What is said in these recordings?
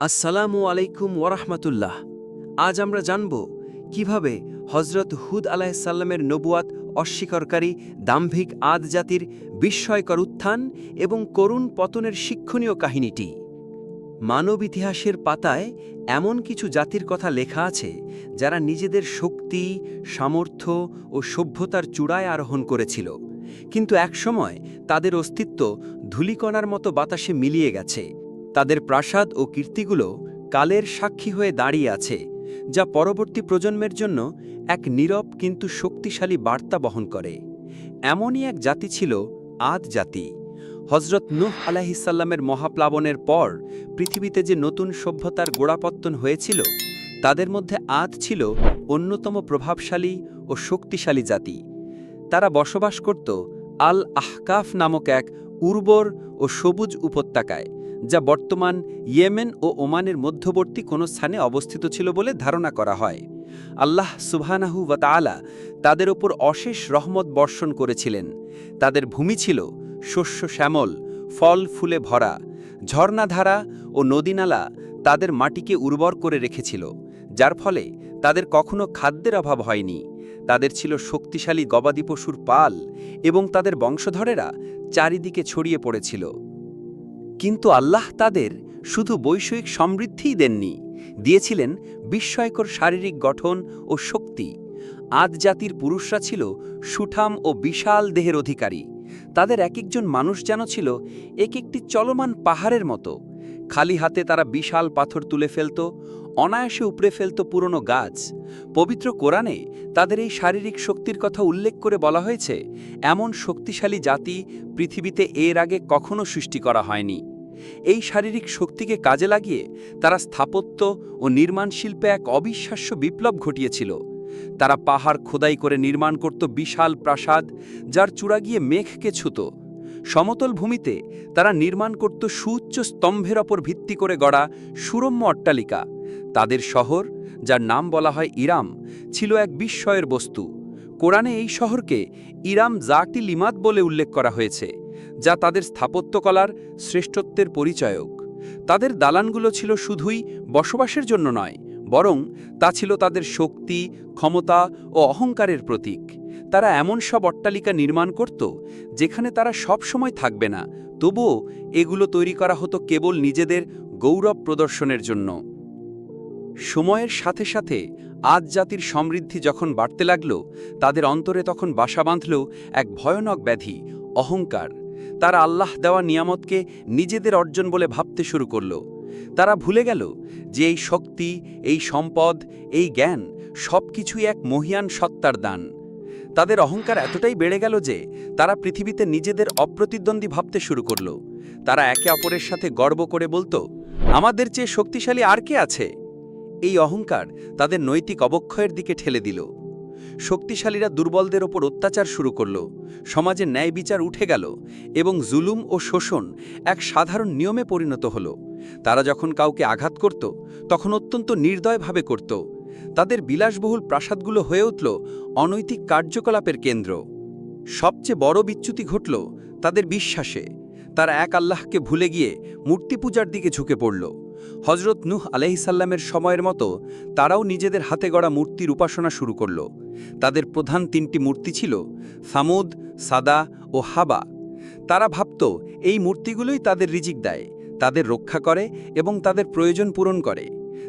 আসসালামু আলাইকুম ওরহমতুল্লাহ আজ আমরা জানব কীভাবে হজরত হুদ আলাহিসাল্লামের নবুয়াত অস্বীকারী দাম্ভিক আদ জাতির বিস্ময়কর উত্থান এবং করুণ পতনের শিক্ষণীয় কাহিনীটি। মানব ইতিহাসের পাতায় এমন কিছু জাতির কথা লেখা আছে, যারা নিজেদের শক্তি, সামর্থ্য ও সভ্যতার চূড়ায় আরোহণ করেছিল। কিন্তু একসময় তাদের অস্তিত্ব ধূলিকণার মতো বাতাসে মিলিয়ে গেছে। তাদের প্রাসাদ ও কীর্তিগুলো কালের সাক্ষী হয়ে দাঁড়িয়ে আছে, যা পরবর্তী প্রজন্মের জন্য এক নীরব কিন্তু শক্তিশালী বার্তা বহন করে। এমনই এক জাতি ছিল আদ জাতি। হজরত নূহ আলাহিসাল্লামের মহাপ্লাবনের পর পৃথিবীতে যে নতুন সভ্যতার গোড়াপত্তন হয়েছিল, তাদের মধ্যে আদ ছিল অন্যতম প্রভাবশালী ও শক্তিশালী জাতি। তারা বসবাস করত আল আহকাফ নামক এক উর্বর ও সবুজ উপত্যকায়। যা বর্তমান ইয়েমেন ও ওমানের মধ্যবর্তী কোনো স্থানে অবস্থিত ছিল বলে ধারণা করা হয়। আল্লাহ সুবহানাহু ওয়াতালা তাদের ওপর অশেষ রহমত বর্ষণ করেছিলেন। তাদের ভূমি ছিল শস্য শ্যামল, ফল ফুলে ভরা, ঝর্ণাধারা ও নদীনালা তাদের মাটিকে উর্বর করে রেখেছিল, যার ফলে তাদের কখনো খাদ্যের অভাব হয়নি। তাদের ছিল শক্তিশালী গবাদি পশুর পাল এবং তাদের বংশধরেরা চারিদিকে ছড়িয়ে পড়েছিল। কিন্তু আল্লাহ তাদের শুধু বৈষয়িক সমৃদ্ধিই দেননি, দিয়েছিলেন বিস্ময়কর শারীরিক গঠন ও শক্তি। আদ জাতির পুরুষরা ছিল সুঠাম ও বিশাল দেহের অধিকারী। তাদের এক একজন মানুষ যেন ছিল এক একটি চলমান পাহাড়ের মতো। খালি হাতে তারা বিশাল পাথর তুলে ফেলত অনায়াসে উপড়ে ফেলত পুরনো গাছ। পবিত্র কোরআনে তাদের এই শারীরিক শক্তির কথা উল্লেখ করে বলা হয়েছে, এমন শক্তিশালী জাতি পৃথিবীতে এর আগে কখনো সৃষ্টি করা হয়নি। এই শারীরিক শক্তিকে কাজে লাগিয়ে তারা স্থাপত্য ও নির্মাণ শিল্পে এক অবিশ্বাস্য বিপ্লব ঘটিয়েছিল। তারা পাহাড় খোদাই করে নির্মাণ করত বিশাল প্রাসাদ, যার চূড়া গিয়ে মেঘকে ছুত। সমতল ভূমিতে তারা নির্মাণ করত সুউচ্চ স্তম্ভের ওপর ভিত্তি করে গড়া সুরম্য অট্টালিকা। তাদের শহর, যার নাম বলা হয় ইরাম, ছিল এক বিস্ময়ের বস্তু। কোরআনে এই শহরকে ইরাম জাটি লিমাত বলে উল্লেখ করা হয়েছে, যা তাদের স্থাপত্যকলার শ্রেষ্ঠত্বের পরিচয়ক। তাদের দালানগুলো ছিল শুধুই বসবাসের জন্য নয়, বরং তা ছিল তাদের শক্তি, ক্ষমতা ও অহংকারের প্রতীক। তারা এমন সব অট্টালিকা নির্মাণ করত, যেখানে তারা সব সময় থাকবে না, তবুও এগুলো তৈরি করা হতো কেবল নিজেদের গৌরব প্রদর্শনের জন্য। সময়ের সাথে সাথে আজ জাতির সমৃদ্ধি যখন বাড়তে লাগল, তাদের অন্তরে তখন বাসা বাঁধল এক ভয়ানক ব্যাধি, অহংকার। তারা আল্লাহ দেওয়া নিয়ামতকে নিজেদের অর্জন বলে ভাবতে শুরু করল। তারা ভুলে গেল যে এই শক্তি, এই সম্পদ, এই জ্ঞান সব কিছুই এক মহিয়ান সত্তার দান। তাদের অহংকার এতটাই বেড়ে গেল যে তারা পৃথিবীতে নিজেদের অপ্রতিদ্বন্দ্বী ভাবতে শুরু করল। তারা একে অপরের সাথে গর্ব করে বলতো, আমাদের চেয়ে শক্তিশালী আর কে আছে? এই অহংকার তাদের নৈতিক অবক্ষয়ের দিকে ঠেলে দিল। শক্তিশালীরা দুর্বলদের ওপর অত্যাচার শুরু করল, সমাজে ন্যায় বিচার উঠে গেল এবং জুলুম ও শোষণ এক সাধারণ নিয়মে পরিণত হল। তারা যখন কাউকে আঘাত করত, তখন অত্যন্ত নির্দয়ভাবে করত। তাদের বিলাসবহুল প্রাসাদগুলো হয়ে উঠল অনৈতিক কার্যকলাপের কেন্দ্র। সবচেয়ে বড় বিচ্যুতি ঘটল তাদের বিশ্বাসে। তারা এক আল্লাহকে ভুলে গিয়ে মূর্তি পূজার দিকে ঝুঁকে পড়ল। হজরত নুহ আলহিসাল্লামের সময়ের মতো তারাও নিজেদের হাতে গড়া মূর্তির উপাসনা শুরু করল। তাদের প্রধান তিনটি মূর্তি ছিল সামুদ, সাদা ও হাবা। তারা ভাবত, এই মূর্তিগুলোই তাদের রিজিক দেয়, তাদের রক্ষা করে এবং তাদের প্রয়োজন পূরণ করে।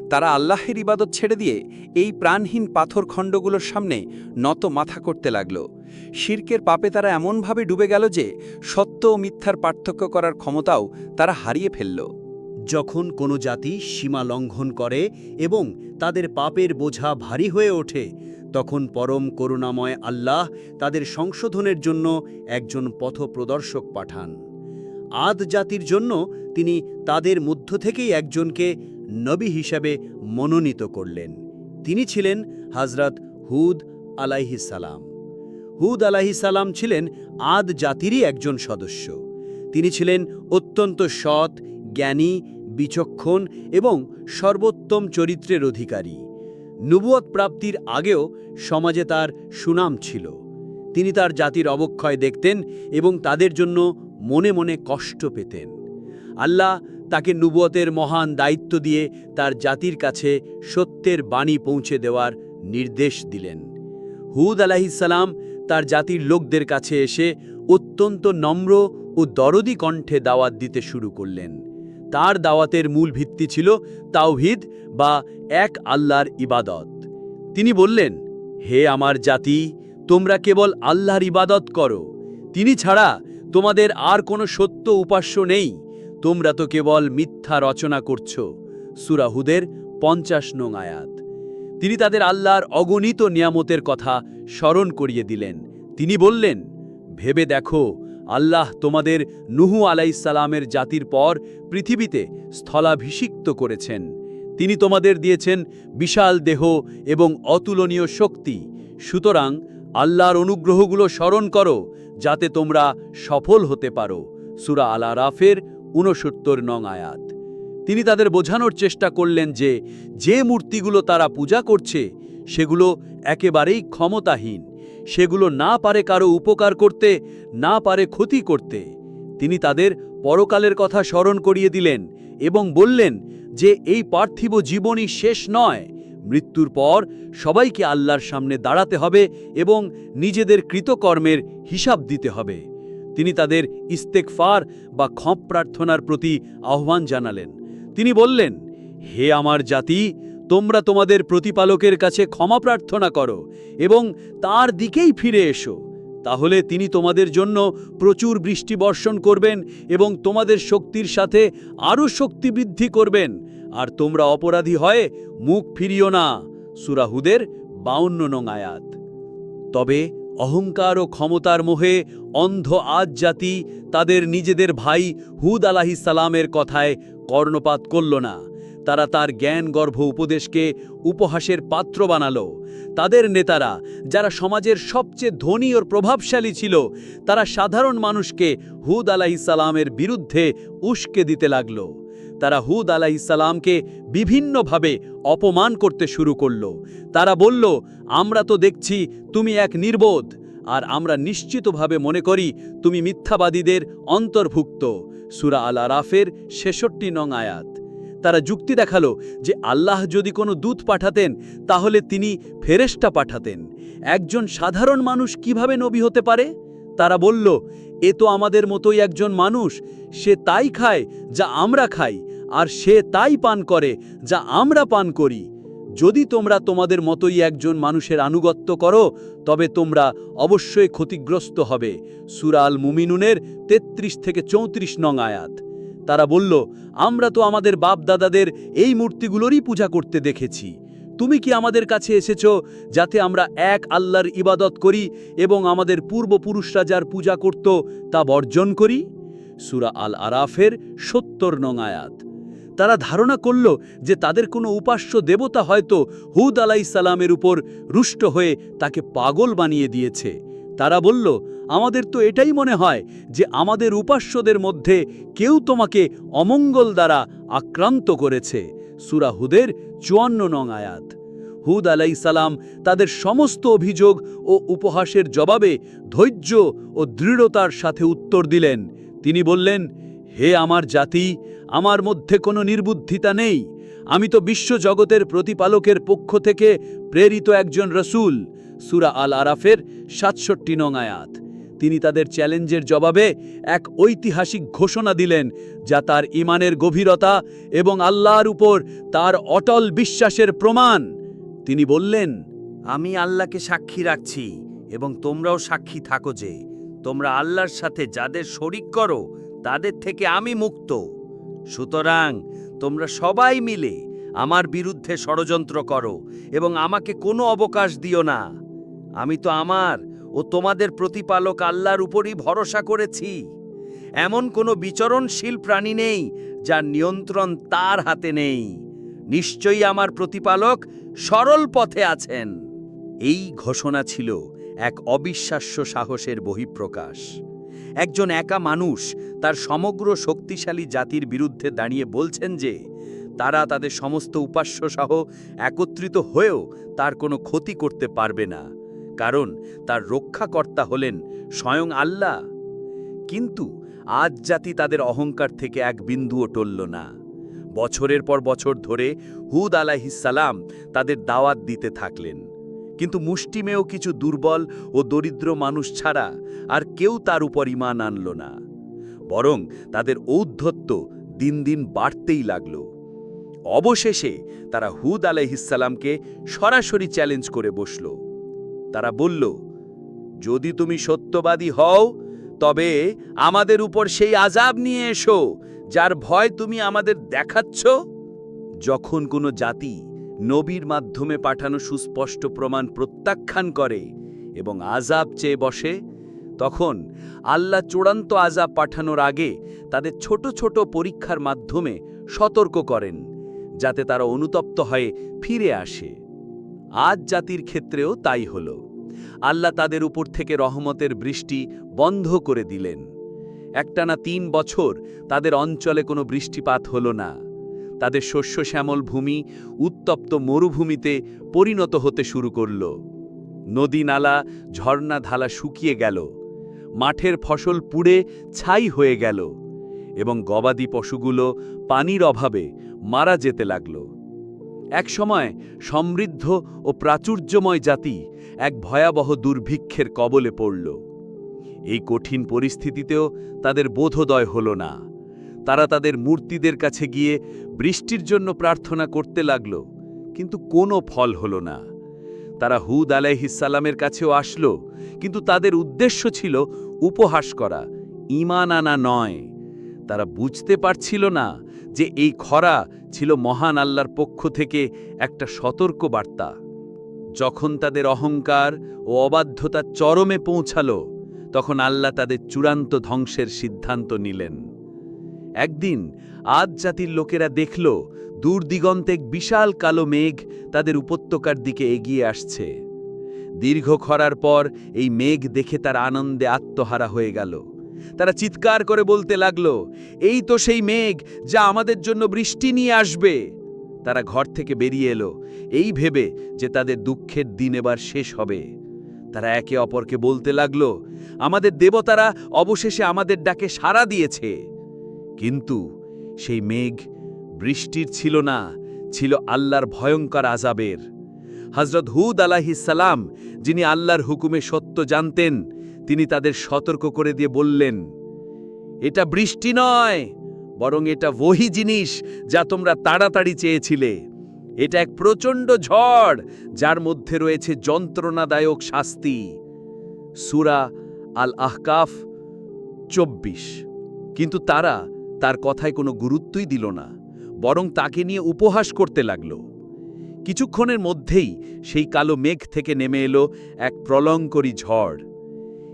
তারা আল্লাহের ইবাদত ছেড়ে দিয়ে এই প্রাণহীন পাথর খণ্ডগুলোর সামনে নত মাথা করতে লাগল। শির্কের পাপে তারা এমনভাবে ডুবে গেল যে সত্য ও মিথ্যার পার্থক্য করার ক্ষমতাও তারা হারিয়ে ফেলল। যখন কোনো জাতি সীমা লঙ্ঘন করে এবং তাদের পাপের বোঝা ভারী হয়ে ওঠে, তখন পরম করুণাময় আল্লাহ তাদের সংশোধনের জন্য একজন পথপ্রদর্শক পাঠান। আদ জাতির জন্য তিনি তাদের মধ্য থেকেই একজনকে নবী হিসাবে মনোনীত করলেন। তিনি ছিলেন হজরত হুদ আলাইহিসালাম হুদ আলাইহিসালাম ছিলেন আদ জাতিরই একজন সদস্য। তিনি ছিলেন অত্যন্ত সৎ, জ্ঞানী বিচক্ষণ এবং সর্বোত্তম চরিত্রের অধিকারী। নুবুয়ত প্রাপ্তির আগেও সমাজে তার সুনাম ছিল। তিনি তার জাতির অবক্ষয় দেখতেন এবং তাদের জন্য মনে মনে কষ্ট পেতেন। আল্লাহ তাকে নুবতের মহান দায়িত্ব দিয়ে তার জাতির কাছে সত্যের বাণী পৌঁছে দেওয়ার নির্দেশ দিলেন। হুদ আলাহিসাল্লাম তার জাতির লোকদের কাছে এসে অত্যন্ত নম্র ও দরদি কণ্ঠে দাওয়াত দিতে শুরু করলেন। তার দাওয়াতের মূল ভিত্তি ছিল তাওহিদ বা এক আল্লাহর ইবাদত। তিনি বললেন, হে আমার জাতি, তোমরা কেবল আল্লাহর ইবাদত করো। তিনি ছাড়া তোমাদের আর কোনো সত্য উপাস্য নেই। তোমরা তো কেবল মিথ্যা রচনা করছ। সুরাহুদের পঞ্চাশ নং আয়াত। তিনি তাদের আল্লাহর অগণিত নিয়ামতের কথা স্মরণ করিয়ে দিলেন। তিনি বললেন, ভেবে দেখো আল্লাহ তোমাদের নুহু আলাইসালামের জাতির পর পৃথিবীতে স্থলাভিষিক্ত করেছেন। তিনি তোমাদের দিয়েছেন বিশাল দেহ এবং অতুলনীয় শক্তি। সুতরাং আল্লাহর অনুগ্রহগুলো স্মরণ করো, যাতে তোমরা সফল হতে পারো। সুরা আলা রাফের ঊনসত্তর নং আয়াত। তিনি তাদের বোঝানোর চেষ্টা করলেন যে যে মূর্তিগুলো তারা পূজা করছে, সেগুলো একেবারেই ক্ষমতাহীন। সেগুলো না পারে কারও উপকার করতে, না পারে ক্ষতি করতে। তিনি তাদের পরকালের কথা স্মরণ করিয়ে দিলেন এবং বললেন যে, এই পার্থিব জীবনই শেষ নয়। মৃত্যুর পর সবাইকে আল্লাহর সামনে দাঁড়াতে হবে এবং নিজেদের কৃতকর্মের হিসাব দিতে হবে। তিনি তাদের ইস্তেকফার বা ক্ষপ প্রার্থনার প্রতি আহ্বান জানালেন। তিনি বললেন, হে আমার জাতি তোমরা তোমাদের প্রতিপালকের কাছে ক্ষমা প্রার্থনা করো এবং তার দিকেই ফিরে এসো। তাহলে তিনি তোমাদের জন্য প্রচুর বৃষ্টি বর্ষণ করবেন এবং তোমাদের শক্তির সাথে আরও শক্তি বৃদ্ধি করবেন। আর তোমরা অপরাধী হয়ে মুখ ফিরিও না। সুরাহুদের বাউন্ন নং আয়াত। তবে অহংকার ও ক্ষমতার মোহে অন্ধ আজ জাতি তাদের নিজেদের ভাই হুদ আলাহি সালামের কথায় কর্ণপাত করল না। তারা তার জ্ঞান, গর্ভ, উপদেশকে উপহাসের পাত্র বানালো। তাদের নেতারা, যারা সমাজের সবচেয়ে ধনী ও প্রভাবশালী ছিল, তারা সাধারণ মানুষকে হুদ আলাহিসাল্লামের বিরুদ্ধে উস্কে দিতে লাগল। তারা হুদ আলাহিসাল্লামকে বিভিন্নভাবে অপমান করতে শুরু করল। তারা বলল, আমরা তো দেখছি তুমি এক নির্বোধ, আর আমরা নিশ্চিতভাবে মনে করি তুমি মিথ্যাবাদীদের অন্তর্ভুক্ত। সুরা আল আরাফের ছেষট্টি নং আয়াত। তারা যুক্তি দেখাল যে আল্লাহ যদি কোনো দূত পাঠাতেন, তাহলে তিনি ফেরেশতা পাঠাতেন। একজন সাধারণ মানুষ কীভাবে নবী হতে পারে? তারা বলল, এ তো আমাদের মতোই একজন মানুষ। সে তাই খায় যা আমরা খাই, আর সে তাই পান করে যা আমরা পান করি। যদি তোমরা তোমাদের মতোই একজন মানুষের আনুগত্য করো, তবে তোমরা অবশ্যই ক্ষতিগ্রস্ত হবে। সুরাল মুমিনুনের ৩৩ থেকে চৌত্রিশ নং আয়াত। তারা বলল, আমরা তো আমাদের বাপ দাদাদের এই মূর্তিগুলোরই পূজা করতে দেখেছি। তুমি কি আমাদের কাছে এসেছ যাতে আমরা এক আল্লাহর ইবাদত করি এবং আমাদের পূর্বপুরুষরা যার পূজা করত তা বর্জন করি? সুরা আল আরাফের সত্তর নং আয়াত। তারা ধারণা করল যে তাদের কোনো উপাস্য দেবতা হয়তো হুদ আলাইসালামের উপর রুষ্ট হয়ে তাকে পাগল বানিয়ে দিয়েছে। তারা বলল আমাদের তো এটাই মনে হয় যে আমাদের উপাস্যদের মধ্যে কেউ তোমাকে অমঙ্গল দ্বারা আক্রান্ত করেছে। সুরা হুদের চুয়ান্ন নং আয়াত। হুদ আলাই সালাম তাদের সমস্ত অভিযোগ ও উপহাসের জবাবে ধৈর্য ও দৃঢ়তার সাথে উত্তর দিলেন। তিনি বললেন, হে আমার জাতি, আমার মধ্যে কোনো নির্বুদ্ধিতা নেই। আমি তো বিশ্বজগতের প্রতিপালকের পক্ষ থেকে প্রেরিত একজন রসুল। সুরা আল আরাফের সাতষট্টি নং আয়াত। তিনি তাদের চ্যালেঞ্জের জবাবে এক ঐতিহাসিক ঘোষণা দিলেন, যা তার ইমানের গভীরতা এবং আল্লাহর উপর তার অটল বিশ্বাসের প্রমাণ। তিনি বললেন, আমি আল্লাহকে সাক্ষী রাখছি এবং তোমরাও সাক্ষী থাকো যে তোমরা আল্লাহর সাথে যাদের শরিক করো, তাদের থেকে আমি মুক্ত। সুতরাং তোমরা সবাই মিলে আমার বিরুদ্ধে ষড়যন্ত্র করো এবং আমাকে কোনো অবকাশ দিও না। আমি তো আমার ও তোমাদের প্রতিপালক আল্লাহর উপরই ভরসা করেছি। এমন কোনো বিচরণশীল প্রাণী নেই, যার নিয়ন্ত্রণ তার হাতে নেই। নিশ্চয়ই আমার প্রতিপালক সরল পথে আছেন। এই ঘোষণা ছিল এক অবিশ্বাস্য সাহসের বহিঃপ্রকাশ। একজন একা মানুষ তার সমগ্র শক্তিশালী জাতির বিরুদ্ধে দাঁড়িয়ে বলছেন যে, তারা তাদের সমস্ত উপাস্য সহ একত্রিত হয়েও তার কোনো ক্ষতি করতে পারবে না। কারণ তার রক্ষাকর্তা হলেন স্বয়ং আল্লাহ। কিন্তু আজ জাতি তাদের অহংকার থেকে এক বিন্দুও টলল না। বছরের পর বছর ধরে হুদ আলাহিসাল্লাম তাদের দাওয়াত দিতে থাকলেন। কিন্তু মুষ্টিমেয় কিছু দুর্বল ও দরিদ্র মানুষ ছাড়া আর কেউ তার উপর ইমান আনল না। বরং তাদের ঔদ্ধত্য দিন দিন বাড়তেই লাগল। অবশেষে তারা হুদ আলাইহিসাল্লামকে সরাসরি চ্যালেঞ্জ করে বসল। তারা বলল, যদি তুমি সত্যবাদী হও, তবে আমাদের উপর সেই আজাব নিয়ে এসো, যার ভয় তুমি আমাদের দেখাচ্ছ। যখন কোনো জাতি নবীর মাধ্যমে পাঠানো সুস্পষ্ট প্রমাণ প্রত্যাখ্যান করে এবং আজাব চেয়ে বসে, তখন আল্লাহ চূড়ান্ত আজাব পাঠানোর আগে তাদের ছোট ছোট পরীক্ষার মাধ্যমে সতর্ক করেন, যাতে তারা অনুতপ্ত হয়ে ফিরে আসে। আজ জাতির ক্ষেত্রেও তাই হল। আল্লাহ তাদের উপর থেকে রহমতের বৃষ্টি বন্ধ করে দিলেন। একটানা তিন বছর তাদের অঞ্চলে কোনো বৃষ্টিপাত হল না। তাদের শস্য শ্যামল ভূমি উত্তপ্ত মরুভূমিতে পরিণত হতে শুরু করল। নদী নালা, ঝর্ণা ধালা শুকিয়ে গেল। মাঠের ফসল পুড়ে ছাই হয়ে গেল এবং গবাদি পশুগুলো পানির অভাবে মারা যেতে লাগল। একসময় সমৃদ্ধ ও প্রাচুর্যময় জাতি এক ভয়াবহ দুর্ভিক্ষের কবলে পড়ল। এই কঠিন পরিস্থিতিতেও তাদের বোধোদয় হল না। তারা তাদের মূর্তিদের কাছে গিয়ে বৃষ্টির জন্য প্রার্থনা করতে লাগল, কিন্তু কোনো ফল হল না। তারা হুদ আলাইহিসাল্লামের কাছেও আসলো, কিন্তু তাদের উদ্দেশ্য ছিল উপহাস করা ইমান আনা নয়। তারা বুঝতে পারছিল না যে এই খরা ছিল মহান আল্লাহর পক্ষ থেকে একটা সতর্ক বার্তা যখন তাদের অহংকার ও অবাধ্যতা চরমে পৌঁছালো, তখন আল্লাহ তাদের চূড়ান্ত ধ্বংসের সিদ্ধান্ত নিলেন। একদিন আদ জাতির লোকেরা দেখল দূর দিগন্তে বিশাল কালো মেঘ তাদের উপত্যকার দিকে এগিয়ে আসছে। দীর্ঘ খরার পর এই মেঘ দেখে তার আনন্দে আত্মহারা হয়ে গেল। তারা চিৎকার করে বলতে লাগল, এই তো সেই মেঘ যা আমাদের জন্য বৃষ্টি নিয়ে আসবে। তারা ঘর থেকে বেরিয়ে এলো। এই ভেবে যে তাদের দুঃখের দিন এবার শেষ হবে। তারা একে অপরকে বলতে লাগল, আমাদের দেবতারা অবশেষে আমাদের ডাকে সাড়া দিয়েছে। কিন্তু সেই মেঘ বৃষ্টির ছিল না, ছিল আল্লাহর ভয়ঙ্কর আজাবের হজরত হুদ সালাম, যিনি আল্লাহর হুকুমে সত্য জানতেন তিনি তাদের সতর্ক করে দিয়ে বললেন, এটা বৃষ্টি নয়, বরং এটা বহি জিনিস যা তোমরা তাড়াতাড়ি চেয়েছিলে। এটা এক প্রচণ্ড ঝড়, যার মধ্যে রয়েছে যন্ত্রণাদায়ক শাস্তি। সুরা আল আহকাফ চব্বিশ। কিন্তু তারা তার কথায় কোনো গুরুত্বই দিল না, বরং তাকে নিয়ে উপহাস করতে লাগল। কিছুক্ষণের মধ্যেই সেই কালো মেঘ থেকে নেমে এলো এক প্রলঙ্করী ঝড়।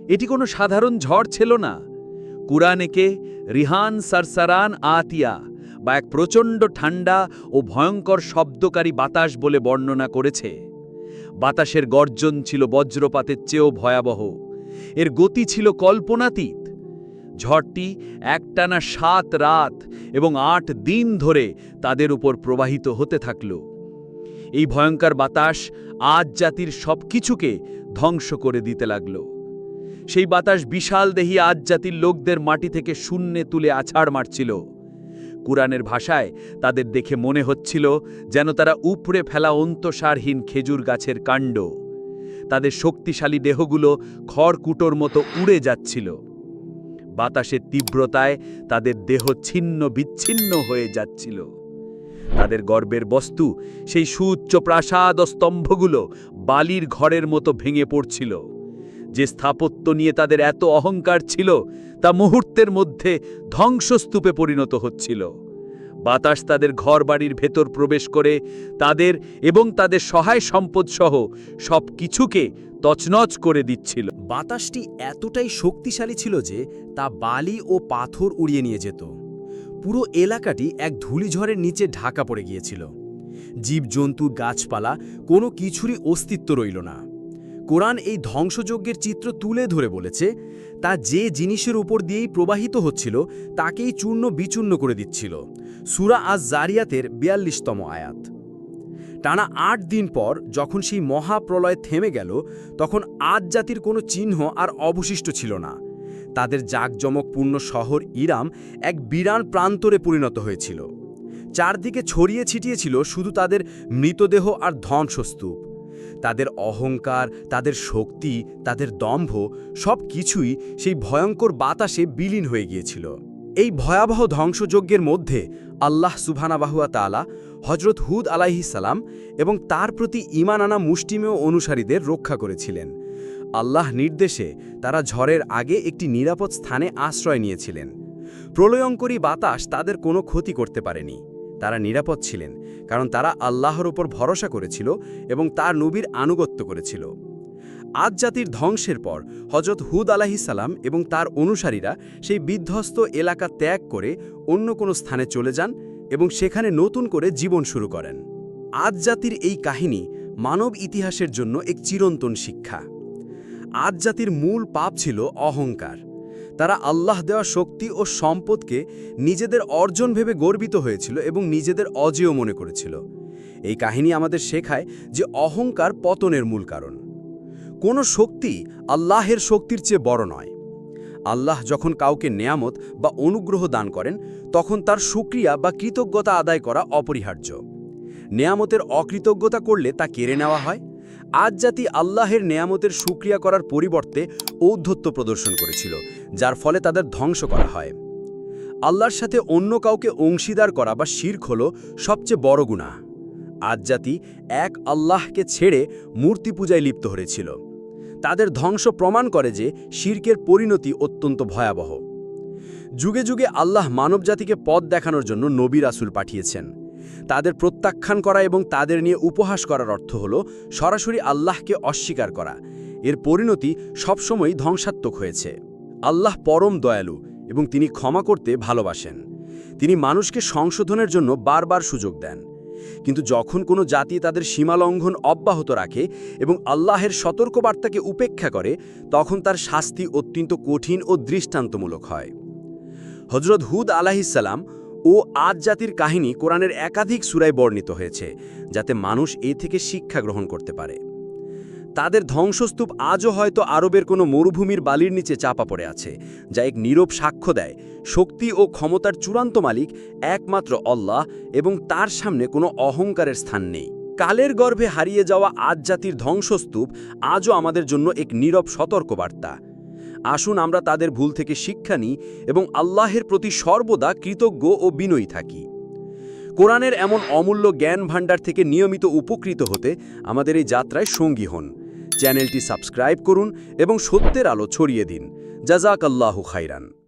এটি কোনো সাধারণ ঝড় ছিল না। কুরআনেকে রিহান সারসারান আতিয়া বা এক প্রচণ্ড ঠান্ডা ও ভয়ঙ্কর শব্দকারী বাতাস বলে বর্ণনা করেছে। বাতাসের গর্জন ছিল বজ্রপাতের চেয়েও ভয়াবহ। এর গতি ছিল কল্পনাতীত। ঝড়টি একটানা সাত রাত এবং আট দিন ধরে তাদের উপর প্রবাহিত হতে থাকল। এই ভয়ঙ্কর বাতাস আজ জাতির সব কিছুকে ধ্বংস করে দিতে লাগল। সেই বাতাস বিশাল দেহি আজ জাতির লোকদের মাটি থেকে শূন্যে তুলে আছাড় মারছিল। কুরআনের ভাষায় তাদের দেখে মনে হচ্ছিল যেন তারা উপড়ে ফেলা অন্তসারহীন খেজুর গাছের কাণ্ড। তাদের শক্তিশালী দেহগুলো খড়কুটোর মতো উড়ে যাচ্ছিল। বাতাসের তীব্রতায় তাদের দেহ ছিন্ন বিচ্ছিন্ন হয়ে যাচ্ছিল। তাদের গর্বের বস্তু সেই সুউচ্চ প্রাসাদ ও স্তম্ভগুলো বালির ঘরের মতো ভেঙে পড়ছিল। যে স্থাপত্য নিয়ে তাদের এত অহংকার ছিল, তা মুহূর্তের মধ্যে ধ্বংসস্তূপে পরিণত হচ্ছিল। বাতাস তাদের ঘরবাড়ির ভেতর প্রবেশ করে, তাদের এবং তাদের সহায় সম্পদসহ সব কিছুকে তছনছ করে দিচ্ছিল। বাতাসটি এতটাই শক্তিশালী ছিল যে, তা বালি ও পাথর উড়িয়ে নিয়ে যেত। পুরো এলাকাটি এক ধূলিঝড়ের নিচে ঢাকা পড়ে গিয়েছিল। জীবজন্তু, গাছপালা, কোনো কিছুরই অস্তিত্ব রইল না। কোরআন এই ধ্বংসযজ্ঞের চিত্র তুলে ধরে বলেছে, তা যে জিনিসের উপর দিয়েই প্রবাহিত হচ্ছিল, তাকেই চূর্ণ বিচূর্ণ করে দিচ্ছিল। সুরা আজ জারিয়াতের বিয়াল্লিশতম আয়াত। টানা আট দিন পর যখন সেই মহাপ্রলয় থেমে গেল, তখন আজ জাতির কোনো চিহ্ন আর অবশিষ্ট ছিল না। তাদের জাঁকজমকপূর্ণ শহর ইরাম এক বিরান প্রান্তরে পরিণত হয়েছিল। চারদিকে ছড়িয়ে ছিটিয়েছিল শুধু তাদের মৃতদেহ আর ধ্বংসস্তূপ তাদের অহংকার, তাদের শক্তি, তাদের দম্ভ সব কিছুই সেই ভয়ঙ্কর বাতাসে বিলীন হয়ে গিয়েছিল। এই ভয়াবহ ধ্বংসযজ্ঞের মধ্যে আল্লাহ সুবহানাবাহুয়া তাআলা হজরত হুদ আলাইহিসালাম এবং তার প্রতি ঈমান আনা মুষ্টিমেয় অনুসারীদের রক্ষা করেছিলেন। আল্লাহ নির্দেশে তারা ঝড়ের আগে একটি নিরাপদ স্থানে আশ্রয় নিয়েছিলেন। প্রলয়ঙ্করী বাতাস তাদের কোনো ক্ষতি করতে পারেনি। তারা নিরাপদ ছিলেন। কারণ তারা আল্লাহর ওপর ভরসা করেছিল এবং তার নবীর আনুগত্য করেছিল। আজ জাতির ধ্বংসের পর হজরত হুদ আলাহিসাল্লাম এবং তার অনুসারীরা সেই বিধ্বস্ত এলাকা ত্যাগ করে অন্য কোনো স্থানে চলে যান এবং সেখানে নতুন করে জীবন শুরু করেন। আজ জাতির এই কাহিনী মানব ইতিহাসের জন্য এক চিরন্তন শিক্ষা। আজ জাতির মূল পাপ ছিল অহংকার। তারা আল্লাহ দেওয়া শক্তি ও সম্পদকে নিজেদের অর্জন ভেবে গর্বিত হয়েছিল এবং নিজেদের অজেয় মনে করেছিল। এই কাহিনী আমাদের শেখায় যে অহংকার পতনের মূল কারণ। কোনো শক্তি আল্লাহের শক্তির চেয়ে বড় নয়। আল্লাহ যখন কাউকে নেয়ামত বা অনুগ্রহ দান করেন, তখন তার সুক্রিয়া বা কৃতজ্ঞতা আদায় করা অপরিহার্য। নেয়ামতের অকৃতজ্ঞতা করলে তা কেড়ে নেওয়া হয় আজ জাতি আল্লাহের নেয়ামতের সুক্রিয়া করার পরিবর্তে ঔদ্ধত্য প্রদর্শন করেছিল, যার ফলে তাদের ধ্বংস করা হয়। আল্লাহর সাথে অন্য কাউকে অংশীদার করা বা শির্ক হল সবচেয়ে বড় গুণা আজ জাতি এক আল্লাহকে ছেড়ে মূর্তি পূজায় লিপ্ত হয়েছিল। তাদের ধ্বংস প্রমাণ করে যে শির্কের পরিণতি অত্যন্ত ভয়াবহ। যুগে যুগে আল্লাহ মানবজাতিকে পথ দেখানোর জন্য নবী রাসুল পাঠিয়েছেন। তাদের প্রত্যাখ্যান করা এবং তাদের নিয়ে উপহাস করার অর্থ হল সরাসরি আল্লাহকে অস্বীকার করা। এর পরিণতি সবসময়ই ধ্বংসাত্মক হয়েছে। আল্লাহ পরম দয়ালু এবং তিনি ক্ষমা করতে ভালোবাসেন। তিনি মানুষকে সংশোধনের জন্য বারবার সুযোগ দেন। কিন্তু যখন কোনো জাতি তাদের সীমালঙ্ঘন অব্যাহত রাখে এবং আল্লাহের সতর্কবার্তাকে উপেক্ষা করে, তখন তার শাস্তি অত্যন্ত কঠিন ও দৃষ্টান্তমূলক হয়। হজরত হুদ আলাহিসাল্লাম ও আজ জাতির কাহিনী কোরআনের একাধিক সুরায় বর্ণিত হয়েছে, যাতে মানুষ এ থেকে শিক্ষা গ্রহণ করতে পারে। তাদের ধ্বংসস্তূপ আজও হয়তো আরবের কোনো মরুভূমির বালির নিচে চাপা পড়ে আছে, যা এক নীরব সাক্ষ্য দেয়, শক্তি ও ক্ষমতার চূড়ান্ত মালিক একমাত্র অল্লাহ এবং তার সামনে কোনো অহংকারের স্থান নেই। কালের গর্ভে হারিয়ে যাওয়া আজ জাতির ধ্বংসস্তূপ আজও আমাদের জন্য এক নীরব সতর্কবার্তা। আসুন আমরা তাদের ভুল থেকে শিক্ষা নিই এবং আল্লাহের প্রতি সর্বদা কৃতজ্ঞ ও বিনয়ী থাকি। কোরআনের এমন অমূল্য জ্ঞান ভাণ্ডার থেকে নিয়মিত উপকৃত হতে আমাদের এই যাত্রায় সঙ্গী হন। চ্যানেলটি সাবস্ক্রাইব করুন এবং সত্যের আলো ছড়িয়ে দিন। জাজাক আল্লাহ খাইরান